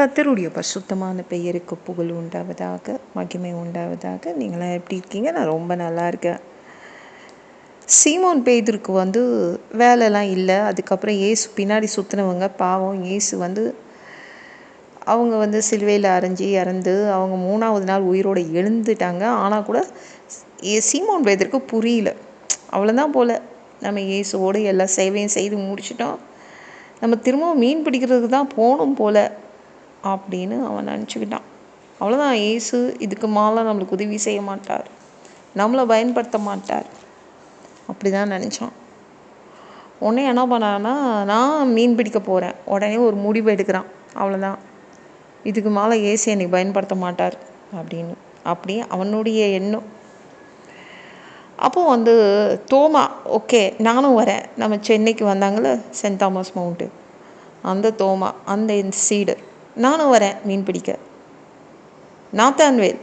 கத்தருடைய பசுத்தமான பெயருக்கு புகழ் உண்டாவதாக மகிமை உண்டாவதாக. நீங்களாம் எப்படி இருக்கீங்க? நான் ரொம்ப நல்லா இருக்கேன். சீமோன் பேதருக்கு வந்து வேலைலாம் இல்லை. அதுக்கப்புறம் ஏசு பின்னாடி சுற்றினவங்க பாவம். ஏசு வந்து அவங்க வந்து சிலுவையில் அரைஞ்சி இறந்து அவங்க மூணாவது நாள் உயிரோடு எழுந்துட்டாங்க. ஆனால் கூட ஏ- சீமோன் பேதருக்கு புரியல. அவ்வளோதான் போல். நம்ம இயேசுவோடு எல்லா சேவையும் செய்து முடிச்சிட்டோம். நம்ம திரும்பவும் மீன் பிடிக்கிறதுக்கு தான் போகணும் போல். அப்படின்னு அவன் நினச்சிக்கிட்டான். அவ்வளோதான் ஏசு இதுக்கு மேலே நம்மளுக்கு உதவி செய்ய மாட்டார். நம்மளை பயன்படுத்த மாட்டார். அப்படி தான் நினச்சான். உடனே என்ன பண்ணான்னா நான் மீன் பிடிக்க போகிறேன் உடனே ஒரு முடிவு எடுக்கிறான். அவ்வளோதான் இதுக்கு மேலே ஏசு என்னை பயன்படுத்த மாட்டார் அப்படின்னு. அப்படி அவனுடைய எண்ணம். அப்போ வந்து தோமா ஓகே நானும் வரேன். நம்ம சென்னைக்கு வந்தாங்கள்ல சென்ட் தாமஸ் மவுண்ட்டு. அந்த தோமா அந்த சீடு நானும் வரேன் மீன் பிடிக்க. நாத்தான்வேல்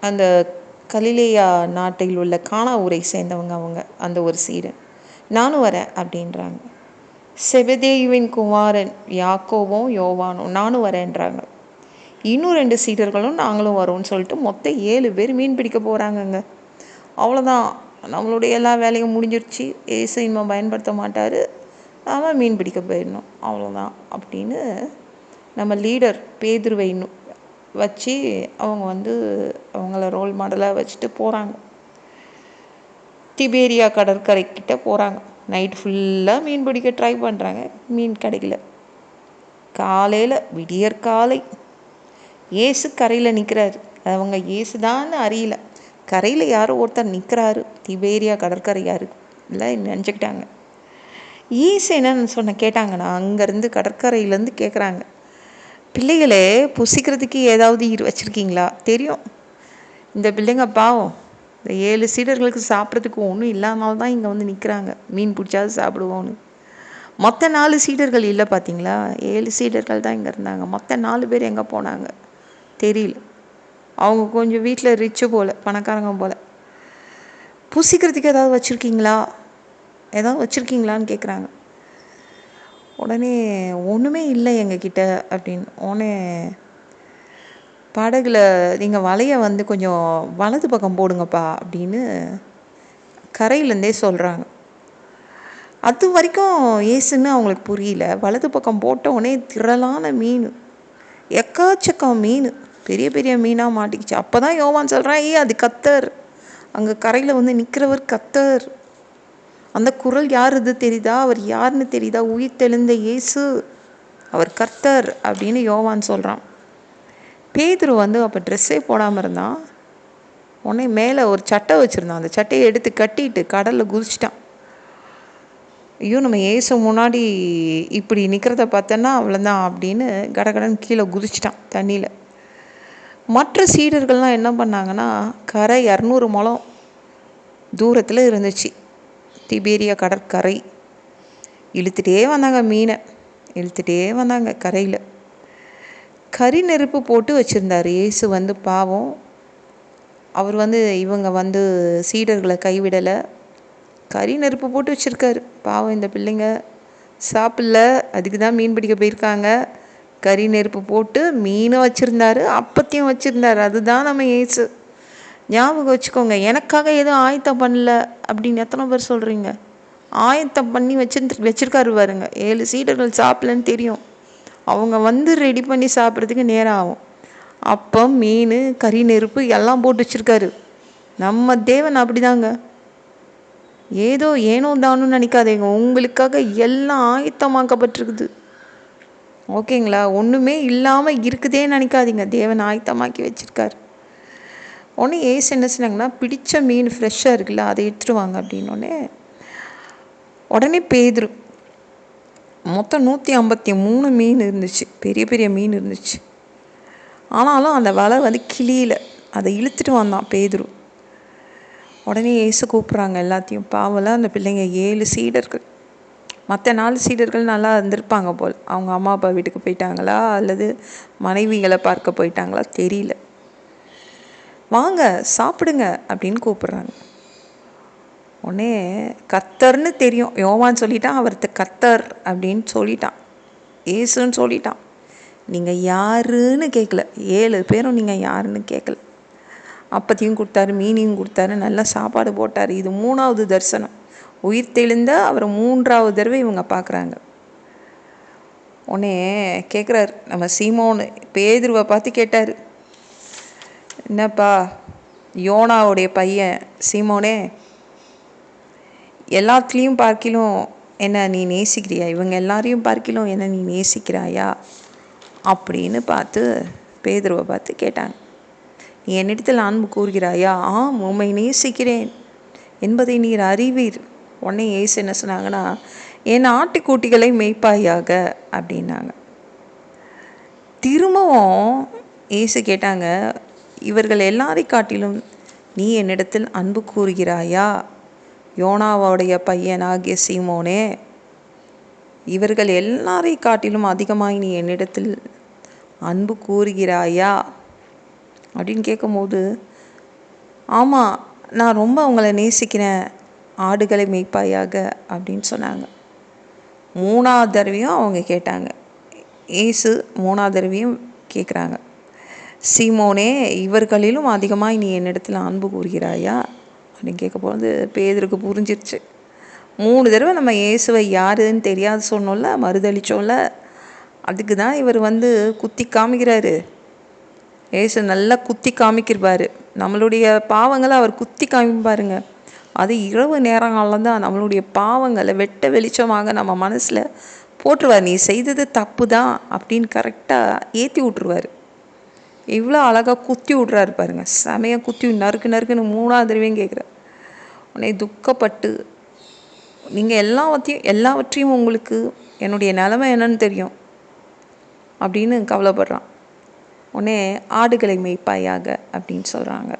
அந்த கலிலேயா நாட்டில் உள்ள கானா ஊரை சேர்ந்தவங்க அவங்க அந்த ஒரு சீடன். நானும் வரேன் அப்படின்றாங்க. செபதேயுவின் குமாரன் யாக்கோவும் யோவானும் நானும் வரேன்றாங்க. இன்னும் ரெண்டு சீடர்களும் நாங்களும் வரோம்னு சொல்லிட்டு மொத்தம் ஏழு பேர் மீன் பிடிக்க போகிறாங்கங்க அவ்வளோதான் நம்மளுடைய எல்லா வேலையும் முடிஞ்சிருச்சு. ஏசு இனிமே பயன்படுத்த மாட்டார். நாம மீன் பிடிக்க போயிடணும். அவ்வளோதான் அப்படின்னு நம்ம லீடர் பேதுருவை வச்சு அவங்க வந்து அவங்கள ரோல் மாடலாக வச்சுட்டு போகிறாங்க திபேரியா கடற்கரை கிட்ட போகிறாங்க நைட் ஃபுல்லாக மீன் பிடிக்க ட்ரை பண்ணுறாங்க மீன் கிடைக்கல. காலையில் விடியற்காலை ஏசு கரையில் நிற்கிறாரு அவங்க தான் அறியல. கரையில் யாரோ ஒருத்தர் நிற்கிறாரு திபேரியா கடற்கரை யாரு? இல்லை நினச்சிக்கிட்டாங்க. ஈசு என்னன்னு சொன்ன கேட்டாங்கண்ணா அங்கேருந்து கடற்கரையிலேருந்து கேட்குறாங்க பிள்ளைகளே புசிக்கிறதுக்கு ஏதாவது இரு வச்சுருக்கீங்களா? தெரியும். இந்த பிள்ளைங்க பாவம். இந்த ஏழு சீடர்களுக்கு சாப்பிட்றதுக்கு ஒன்றும் இல்லாமல் தான் இங்கே வந்து நிற்கிறாங்க மீன் பிடிச்சாது சாப்பிடுவோன்னு மொத்த நாலு சீடர்கள் இல்லை பார்த்தீங்களா ஏழு சீடர்கள் தான் இங்கே இருந்தாங்க. மொத்த நாலு பேர் எங்கே போனாங்க? தெரியல. அவங்க கொஞ்சம் வீட்டில் ரிச்சு போல் பணக்காரங்க போல். புசிக்கிறதுக்கு ஏதாவது வச்சுருக்கீங்களா? ஏதாவது வச்சுருக்கீங்களான்னு கேட்குறாங்க உடனே ஒன்றுமே இல்லை எங்ககிட்ட அப்படின்னு. உடனே படகுல நீங்கள் வலையை வந்து கொஞ்சம் வலது பக்கம் போடுங்கப்பா அப்படின்னு கரையிலேருந்தே சொல்கிறாங்க அது வரைக்கும் ஏசுன்னு அவங்களுக்கு புரியல. வலது பக்கம் போட்ட உடனே திரளான மீன் எக்காச்சக்கம் மீன் பெரிய பெரிய மீனாக மாட்டிக்கிச்சு. அப்போ தான் யோவான் சொல்கிறான் ஏய் அது கத்தர். அங்கே கரையில் வந்து நிற்கிறவர் கத்தர். அந்த குரல் யார் இது தெரியுதா? அவர் யாருன்னு தெரியுதா? உயிர் தெளிந்த இயேசு அவர் கர்த்தர் அப்படின்னு யோவான் சொல்கிறான் பேதுரு வந்து அப்போ ட்ரெஸ்ஸே போடாமல் இருந்தான் உடனே மேலே ஒரு சட்டை வச்சுருந்தான். அந்த சட்டையை எடுத்து கட்டிட்டு கடலில் குதிச்சிட்டான். ஐயோ நம்ம ஏசு முன்னாடி இப்படி நிற்கிறத பார்த்தோன்னா அவ்வளோதான் அப்படின்னு கடகடன் கீழே குதிச்சிட்டான் தண்ணியில். மற்ற சீடர்கள்லாம் என்ன பண்ணாங்கன்னா கரை இரநூறு முளம் தூரத்தில் இருந்துச்சு. திபேரியா கடற்கரை. இழுத்துட்டே வந்தாங்க மீனை. இழுத்துட்டே வந்தாங்க கரையில். கறி நெருப்பு போட்டு வச்சுருந்தார். இயேசு வந்து பாவம். அவர் வந்து இவங்க வந்து சீடர்களை கைவிடலை. கறி நெருப்பு போட்டு வச்சுருக்காரு. பாவம் இந்த பிள்ளைங்க. சாப்பிடல. அதுக்கு தான் மீன் பிடிக்க போயிருக்காங்க. கறி நெருப்பு போட்டு மீனும் வச்சுருந்தாரு. அப்பத்தையும் வச்சுருந்தாரு. அதுதான் நம்ம ஏசு ஞாபகம் வச்சுக்கோங்க எனக்காக எதுவும் ஆயத்தம் பண்ணல அப்படின்னு எத்தனை பேர் சொல்கிறீங்க ஆயத்தம் பண்ணி வச்சிருந்து வச்சுருக்காரு பாருங்க ஏழு சீடர்கள் சாப்பிடலன்னு தெரியும். அவங்க வந்து ரெடி பண்ணி சாப்பிட்றதுக்கு நேரம் ஆகும். அப்பம் மீன் கறி நெருப்பு எல்லாம் போட்டு வச்சுருக்காரு. நம்ம தேவன் அப்படிதாங்க. ஏதோ ஏனோ தானும் நினைக்காதீங்க உங்களுக்காக எல்லாம் ஆயத்தமாக்கப்பட்டிருக்குது. ஓகேங்களா? ஒன்றுமே இல்லாமல் இருக்குதே நினைக்காதீங்க தேவன் ஆயத்தமாக்கி வச்சுருக்காரு. உடனே ஏசு என்ன சொன்னாங்கன்னா பிடித்த மீன் ஃப்ரெஷ்ஷாக இருக்குல்ல அதை எடுத்துட்டு வாங்க அப்படின்னோடனே உடனே பேதுரு மொத்தம் நூற்றி ஐம்பத்தி மூணு மீன் இருந்துச்சு பெரிய பெரிய மீன் இருந்துச்சு. ஆனாலும் அந்த வலை வந்து கிளியில் அதை இழுத்துட்டு வந்தான் பேதுரு. உடனே ஏசு கூப்பிட்றாங்க எல்லாத்தையும். பாவல அந்த பிள்ளைங்க ஏழு சீடர்கள். மற்ற நாலு சீடர்கள் நல்லா இருந்திருப்பாங்க போல். அவங்க அம்மா அப்பா வீட்டுக்கு போயிட்டாங்களா? அல்லது மனைவிகளை பார்க்க போயிட்டாங்களா? தெரியல. வாங்க சாப்பிடுங்க அப்படின்னு கூப்பிட்றாங்க. உடனே கத்தர்னு தெரியும். யோவான் சொல்லிட்டான் அவர்த்த கத்தர் அப்படின்னு சொல்லிட்டான். ஏசுன்னு சொல்லிட்டான். நீங்கள் யாருன்னு கேட்கல ஏழு பேரும் நீங்கள் யாருன்னு கேட்கல அப்பத்தையும் கொடுத்தாரு மீனையும் கொடுத்தாரு நல்லா சாப்பாடு போட்டார். இது மூணாவது தரிசனம். உயிர் தெளிந்த அவரை மூன்றாவது தடவை இவங்க பார்க்குறாங்க. உடனே கேட்குறாரு நம்ம சீமோன்னு பேதுருவை பார்த்து கேட்டார். என்னப்பா யோனாவுடைய பையன் சீமோனே? எல்லாத்துலேயும் பார்க்கிலும் என்ன நீ நேசிக்கிறியா? இவங்க எல்லாரையும் பார்க்கிலும் என்ன நீ நேசிக்கிறாயா? அப்படின்னு பார்த்து பேதுருவை பார்த்து கேட்டாங்க. நீ என்னிடத்தில் அன்பு கூறுகிறாயா? ஆம் உம்மை நேசிக்கிறேன் என்பதை நீர் அறிவீர். உடனே ஏசு என்ன சொன்னாங்கன்னா என் ஆட்டுக்குட்டிகளை மேய்ப்பாயாக அப்படின்னாங்க. திரும்பவும் ஏசு கேட்டாங்க இவர்கள் எல்லாரை காட்டிலும் நீ என்னிடத்தில் அன்பு கூறுகிறாயா? யோனாவோடைய பையனாகிய சீமோனே இவர்கள் எல்லாரை காட்டிலும் அதிகமாய் நீ என்னிடத்தில் அன்பு கூறுகிறாயா? அப்படின்னு கேட்கும்போது ஆமாம் நான் ரொம்ப அவங்கள நேசிக்கிறேன் ஆடுகளை மேய்ப்பாயாக அப்படின்னு சொன்னாங்க. மூணாவது தடவையும் அவங்க கேட்டாங்க. ஏசு மூணாவது தடவையும் கேட்குறாங்க. சீமோனே இவர்களிலும் அதிகமாக நீ என்னிடத்தில் அன்பு கூறுகிறாயா? அப்படின்னு கேட்க போகிறது பேதருக்கு புரிஞ்சிருச்சு. மூணு தடவை நம்ம இயேசுவை யாருன்னு தெரியாது சொன்னோம்ல மறுதளிச்சோம்ல அதுக்கு தான் இவர் வந்து குத்தி காமிக்கிறாரு. ஏசு நல்லா குத்தி காமிக்கிருப்பார் நம்மளுடைய பாவங்களை அவர் குத்தி காமிப்பாருங்க. அது இரவு நேரங்களில் தான் நம்மளுடைய பாவங்களை வெட்ட வெளிச்சமாக நம்ம மனசில் போட்டுருவார். நீ செய்தது தப்பு தான் அப்படின்னு கரெக்டாக ஏற்றி விட்ருவார் இவ்வளோ அழகாக குத்தி விட்றாரு பாருங்க. செமையாக குத்தி நறுக்கு நறுக்குன்னு மூணாவது தடவையும் கேட்குறார் உன்னை துக்கப்பட்டு நீங்கள் எல்லாவற்றையும் எல்லாவற்றையும் உங்களுக்கு என்னுடைய நிலமை என்னன்னு தெரியும் அப்படின்னு கவலைப்படுறான். உடனே ஆடுகளை மெய்ப்பாயாக அப்படின்னு சொல்கிறாங்க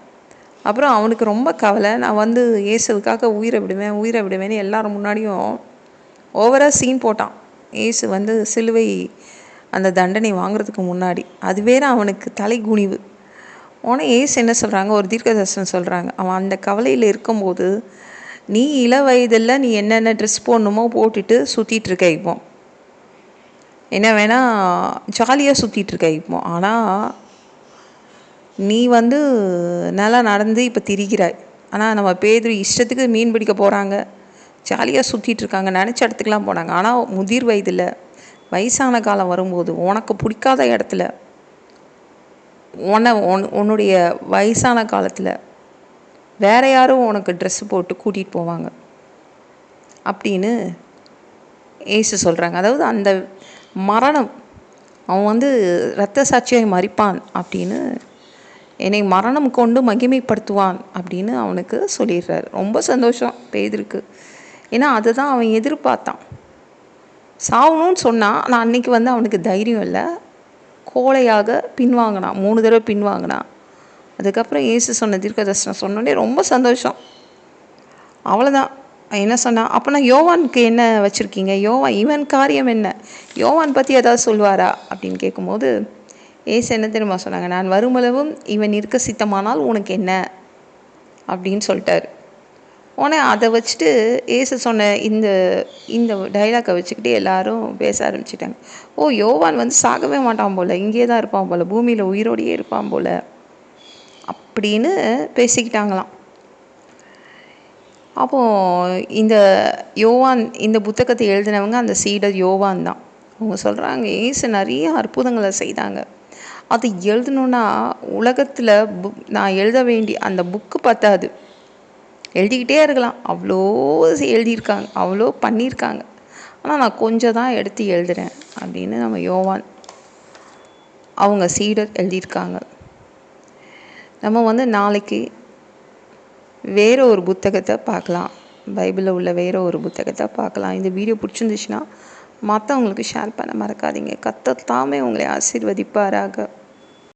அப்புறம் அவனுக்கு ரொம்ப கவலை நான் வந்து இயேசுக்காக உயிரை விடுவேன் உயிரை விடுவேன்னு எல்லாரும் முன்னாடியும் ஓவராக சீன் போட்டான். இயேசு வந்து சிலுவை அந்த தண்டனை வாங்குறதுக்கு முன்னாடி. அது வேற அவனுக்கு தலை குனிவு ஏசு என்ன சொல்கிறாங்க ஒரு தீர்க்கதர்சனம் சொல்கிறாங்க அவன் அந்த கவலையில் இருக்கும்போது நீ இள வயதில் நீ என்னென்ன ட்ரெஸ் போடணுமோ போட்டுட்டு சுற்றிட்டு இருக்க இப்போ. என்ன வேணால் ஜாலியாக சுற்றிட்டு இருக்க இப்போ. ஆனால் நீ வந்து நல்லா நடந்து இப்போ திரிகிறாய். ஆனால் நம்ம பேதர் இஷ்டத்துக்கு மீன் பிடிக்க போகிறாங்க ஜாலியாக சுற்றிட்டு இருக்காங்க. நினச்ச இடத்துக்குலாம் போனாங்க. ஆனால் முதிர் வயதில் வயசான காலம் வரும்போது உனக்கு பிடிக்காத இடத்துல உன்னை உன் உன்னுடைய வயசான காலத்தில் வேற யாரும் உனக்கு ட்ரெஸ்ஸு போட்டு கூட்டிகிட்டு போவாங்க. அப்படின்னு ஏசு சொல்கிறாங்க அதாவது அந்த மரணம் அவன் வந்து இரத்த சாட்சியாய் மறிப்பான் அப்படின்னு என்னை மரணம் கொண்டு மகிமைப்படுத்துவான் அப்படின்னு அவனுக்கு சொல்லிடுறாரு. ரொம்ப சந்தோஷம் பெய்திருக்கு ஏன்னா அதுதான் அவன் எதிர்பார்த்தான். சாகணும்னு சொன்னான் நான் அன்னைக்கு வந்து அவனுக்கு தைரியம் இல்லை. கோழையாக பின்வாங்கினான் மூணு தடவை பின்வாங்கினான் அதுக்கப்புறம் ஏசு சொன்ன தீர்க்கதர்சனம் சொன்னோடனே ரொம்ப சந்தோஷம். அவ்வளோதான் என்ன சொன்னான் அப்போனா யோவானுக்கு என்ன வச்சுருக்கீங்க? யோவான் இவன் காரியம் என்ன? யோவான் பற்றி ஏதாவது சொல்லுவாரா? அப்படின்னு கேட்கும்போது ஏசு என்ன தெரியுமா சொன்னாங்க? நான் வருமளவும் இவன் இருக்க சித்தமானால் உனக்கு என்ன? அப்படின்னு சொல்லிட்டாரு. உடனே அதை வச்சுட்டு ஏசு சொன்ன இந்த இந்த டைலாக்கை வச்சுக்கிட்டு எல்லாரும் பேச ஆரம்பிச்சிட்டாங்க. ஓ யோவான் வந்து சாகவே மாட்டான் போல். இங்கே தான் இருப்பான் போல். பூமியில் உயிரோடையே இருப்பான் போல். அப்படின்னு பேசிக்கிட்டாங்களாம். அப்போது இந்த யோவான் இந்த புத்தகத்தை எழுதினவங்க அந்த சீடர் யோவான் தான். அவங்க சொல்கிறாங்க ஏசு நிறைய அற்புதங்களை செய்தாங்க. அது எழுதணுன்னா உலகத்தில் புக் நான் எழுத வேண்டிய அந்த புக்கு பத்தாது. எழுதிக்கிட்டே இருக்கலாம். அவ்வளோ எழுதியிருக்காங்க. அவ்வளோ பண்ணியிருக்காங்க. ஆனால் நான் கொஞ்சம் தான் எடுத்து எழுதுகிறேன் அப்படின்னு நம்ம யோவான் அவங்க சீடர் எழுதியிருக்காங்க. நம்ம வந்து நாளைக்கு வேறு ஒரு புத்தகத்தை பார்க்கலாம். பைபிளில் உள்ள வேறு ஒரு புத்தகத்தை பார்க்கலாம். இந்த வீடியோ பிடிச்சிருந்துச்சுன்னா மற்றவங்களுக்கு ஷேர் பண்ண மறக்காதீங்க. கத்தத்தாமே உங்களை ஆசீர்வதிப்பாராக.